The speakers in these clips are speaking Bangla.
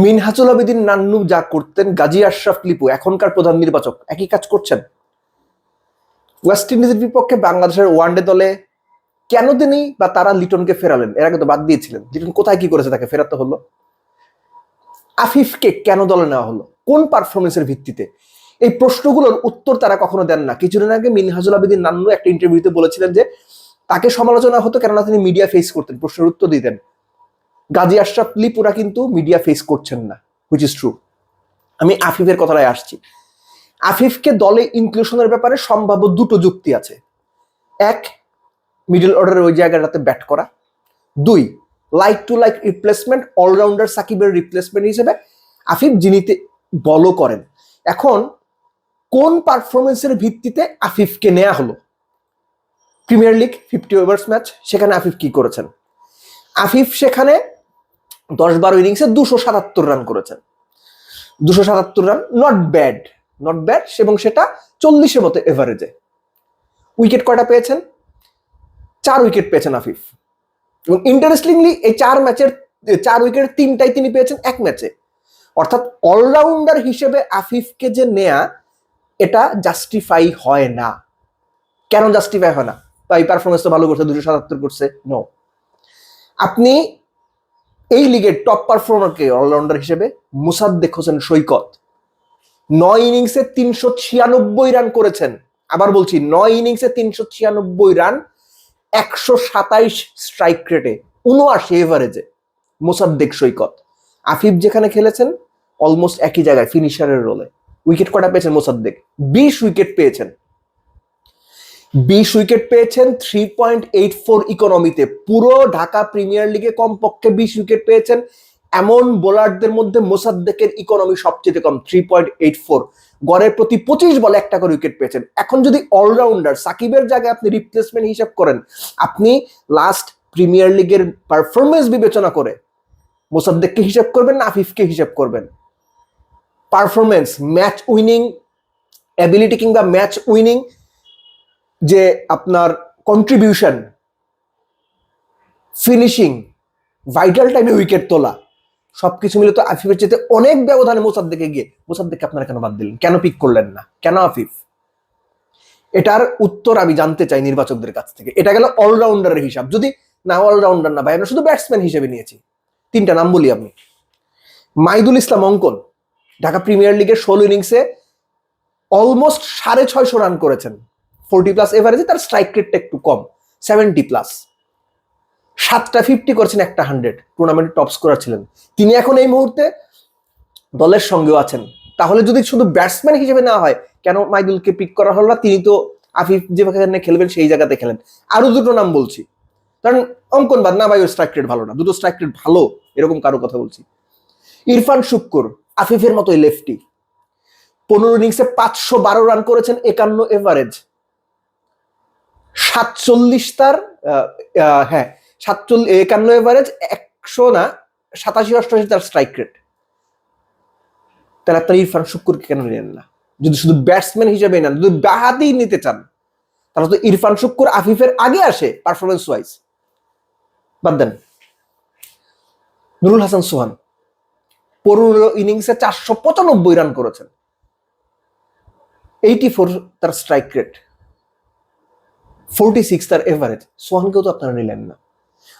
মিনহাজুল আবেদিন নান্নু যা করতেন, গাজী আশরাফ লিপু, এখনকার প্রধান নির্বাচক, একই কাজ করছেন। ওয়েস্ট ইন্ডিজের বিপক্ষে বাংলাদেশের ওয়ানডে দলে কেন তিনি বা তারা লিটনকে ফেরালেন? এর আগে তো বাদ দিয়েছিলেন। লিটন কোথায় কি করেছে তাকে ফেরাতে হলো? আফিফকে কেন দলে নেওয়া হলো? কোন পারফরমেন্সের ভিত্তিতে? এই প্রশ্নগুলোর উত্তর তারা কখনো দেন না। কিছুদিন আগে মিনহাজুল আবেদিন নান্নু একটা ইন্টারভিউতে বলেছিলেন যে, তাকে সমালোচনা হতো কেননা তিনি মিডিয়া ফেস করতেন। প্রশ্নের উত্তর দিতেন গাজী আশরাফ লিপুরা কিন্তু মিডিয়া ফেস করছেন না হুইচ ইজ ট্রু আমি আফিফের কথাটায় আসছি। আফিফকে দলে ইনক্লুশনের ব্যাপারে সম্ভাব্য দুটো যুক্তি আছে। এক মিডল অর্ডারের ওই জায়গাটাতে ব্যাট করা। দুই like two like replacement allrounder সাকিবের রিপ্লেসমেন্ট হিসেবে আফিফ যিনিতে বলও করেন। এখন, কোন পারফরমেন্সের ভিত্তিতে আফিফকে নেওয়া হলো? Premier league fifty overs match সেখানে আফিফ কি করেছেন? আফিফ সেখানে দশ বারো ইনিংসে দুশো সাতাত্তর রান করেছেন। দুশো সাতাত্তর run not bad not bad এবং সেটা চল্লিশের মতো এভারেজে উইকেট কয়টা পেয়েছেন? চার উইকেট পেয়েছেন আফিফ। এবং ইন্টারেস্টিংলি এই চার ম্যাচের চার উইকেট তিনটাই তিনি পেয়েছেন এক ম্যাচে অর্থাৎ অলরাউন্ডার হিসেবে আফিফকে যে নেয়া, এটা জাস্টিফাই হয় না। কেন জাস্টিফাই হয় না? বা এই পারফরমেন্স তো ভালো করছে, দুশো সাতাত্তর করছে? নো আপনি এই লিগের টপ পারফর্মারকে অলরাউন্ডার হিসেবে মুসাদ্দেক হোসেন সৈকত। নয় ইনিংসে তিনশো ছিয়ানব্বই রান করেছেন। আবার বলছি, নয় ইনিংসে তিনশো ছিয়ানব্বই রান একশো সাতাইশ স্ট্রাইক রেটে উনআশি এভারেজে মোসাদ্দেক সৈকত। আফিফ যেখানে খেলেছেন অলমোস্ট একই জায়গায় ফিনিশারের রোলে উইকেট কটা পেয়েছেন মোসাদ্দেক? বিশ উইকেট পেয়েছেন। বিশ উইকেট পেয়েছেন থ্রি পয়েন্ট এইট ফোর ইকোনমিতে পুরো ঢাকা প্রিমিয়ার লিগে কমপক্ষে বিশ উইকেট পেয়েছেন। এমন বোলারদের মধ্যে মোসাদ্দেকের ইকোনমি সবচেয়ে কম থ্রি পয়েন্ট এইট ফোর গড়ের প্রতি পঁচিশ বলে একটা করে উইকেট পেয়েছেন। এখন যদি অলরাউন্ডার সাকিবের জায়গায় আপনি রিপ্লেসমেন্ট হিসাব করেন, আপনি লাস্ট প্রিমিয়ার লিগের পারফরমেন্স বিবেচনা করে মোসাদ্দেককে হিসাব করবেন না আফিফকে হিসাব করবেন। পারফরমেন্স ম্যাচ উইনিং অ্যাবিলিটি কিংবা ম্যাচ উইনিং যে আপনার কন্ট্রিবিউশন ফিনিশিং ভাইটাল টাইমে উইকেট তোলা, সবকিছু মিলে তো আফিফের চেয়ে অনেক ব্যবধানে মোসাদ্দেকে গিয়ে, মোসাদ্দেককে আপনারা কেন বাদ দিলেন? কেন পিক করলেন না? কেন আফিফ? এটার উত্তর আমি জানতে চাই নির্বাচকদের কাছ থেকে। এটা গেল অলরাউন্ডারের হিসাব। যদি না অলরাউন্ডার না, ভাই, আমরা শুধু ব্যাটসম্যান হিসেবে নিয়েছি। তিনটা নাম বলি আমি। মাইদুল ইসলাম অঙ্কন, ঢাকা প্রিমিয়ার লিগের ষোলো ইনিংসে অলমোস্ট সাড়ে ছয়শো রান করেছেন। ফোরটি প্লাস এভারেজে তার স্ট্রাইক রেটটা একটু কম, সেভেন্টি প্লাস। সাতটা ফিফটি করেছেন একটা হান্ড্রেড টুর্নামেন্টে টপ স্কোরার ছিলেন। তিনি এখন এই মুহূর্তে দলের সঙ্গেও আছেন। তাহলে যদি শুধু ব্যাটসম্যান হিসেবে না হয়, কেন মাইদুলকে পিক করা হলো না? তিনি তো আফিফ যেখানে খেলবেন, সেই জায়গাতে খেলেন। আরও দুটো নাম বলছি। কারণ অঙ্কন বাদ, না ভাই, ওর স্ট্রাইক রেট ভালো না। দুটো স্ট্রাইক রেট ভালো, এরকম কারও কথা বলছি। ইরফান শুক্কুর, আফিফের মতোই লেফটি পনেরো ইনিংসে পাঁচশো বারো রান করেছেন একান্ন এভারেজ। সাতচল্লিশ তার আহ, আহ, হ্যাঁ সাতচল্লিশ একান্ন এভারেজ একশো না সাতাশি অষ্টআশি তার স্ট্রাইক রেট তাহলে আপনার ইরফান শুক্কুরকে কেন নিলেন না? যদি শুধু ব্যাটসম্যান হিসেবে নেন যদি বাহাতেই নিতে চান তাহলে তো ইরফান শুক্কুর আফিফের আগে আসে পারফরমেন্স ওয়াইজ বাদ দেন। নুরুল হাসান সোহান পনেরো ইনিংসে চারশো পঁচানব্বই রান করেছেন। এইটি ফোর তার স্ট্রাইক রেট ফোরটি সিক্স তার এভারেজ সোহানকেও তো আপনারা নিলেন না।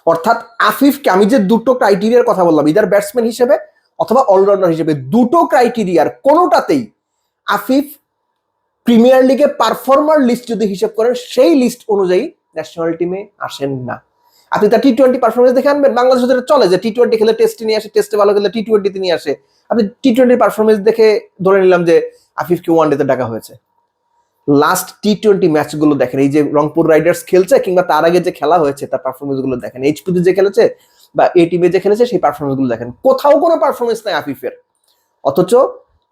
অর্থাৎ আফিফকে আমি যে দুটো ক্রাইটেরিয়ার কথা বললাম ইদার ব্যাটসম্যান হিসেবে অথবা অলরাউন্ডার হিসেবে, দুটো ক্রাইটেরিয়ার কোনোটাতেই আফিফ প্রিমিয়ার লিগে পারফর্মার লিস্ট যদি হিসেব করেন, সেই লিস্ট অনুযায়ী ন্যাশনাল টিমে আসেন না। আপনি তার টি টোয়েন্টি পারফরমেন্স দেখে আনবেন বাংলাদেশ চলে যে টি টোয়েন্টি খেলে টেস্টে নিয়ে আসে টেস্টে ভালো খেলে টি টোয়েন্টিতে নিয়ে আসে। আপনি টি টোয়েন্টি পারফরমেন্স দেখে ধরে নিলাম যে আফিফকে ওয়ান ডেতে ডাকা হয়েছে। লাস্ট টি টোয়েন্টি ম্যাচগুলো দেখেন, এই যে রংপুর রাইডার্স খেলছে কিংবা তার আগে যে খেলা হয়েছে, তার পারফরমেন্সগুলো দেখেন এইচপিতে যে খেলেছে বা এ টিমে যে খেলেছে, সেই পারফরমেন্সগুলো দেখেন। কোথাও কোনো পারফরমেন্স নাই আফিফের। অথচ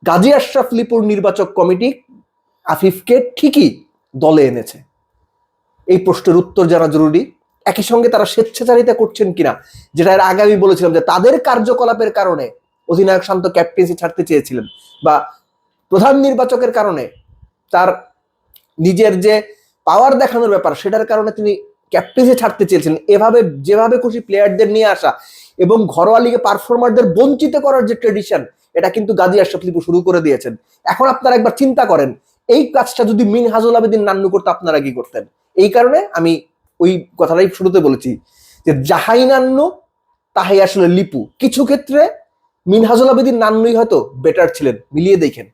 গাজী আশরাফ লিপুর নির্বাচক কমিটি আফিফকে ঠিকই দলে এনেছে। এই প্রশ্নের উত্তর জানা জরুরি। একই সঙ্গে তারা স্বেচ্ছাচারিতা করছেন কিনা, যেটা এর আগে আমি বলেছিলাম যে তাদের কার্যকলাপের কারণে অধিনায়ক শান্ত ক্যাপ্টেন্সি ছাড়তে চেয়েছিলেন বা প্রধান নির্বাচকের কারণে তার নিজের যে পাওয়ার দেখানোর ব্যাপার, সেটার কারণে তিনি ক্যাপ্টেন্সি ছাড়তে চেয়েছেন। এভাবে, যেভাবে খুশি প্লেয়ারদের নিয়ে আসা এবং ঘরোয়া লিগে পারফর্মারদের বঞ্চিত করার যে ট্রেডিশন এটা কিন্তু গাজী আশরাফ লিপু শুরু করে দিয়েছেন। এখন আপনারা একবার চিন্তা করেন, এই কাজটা যদি মিনহাজুল আবেদিন নান্নু করতে, আপনারা কি করতেন? এই কারণে আমি ওই কথাটাই শুরুতে বলেছি যে যাহাই নান্নু, তাহাই আসলে লিপু। কিছু ক্ষেত্রে মিনহাজুল আবেদিন নান্নুই হয়তো বেটার ছিলেন, মিলিয়ে দেখেন।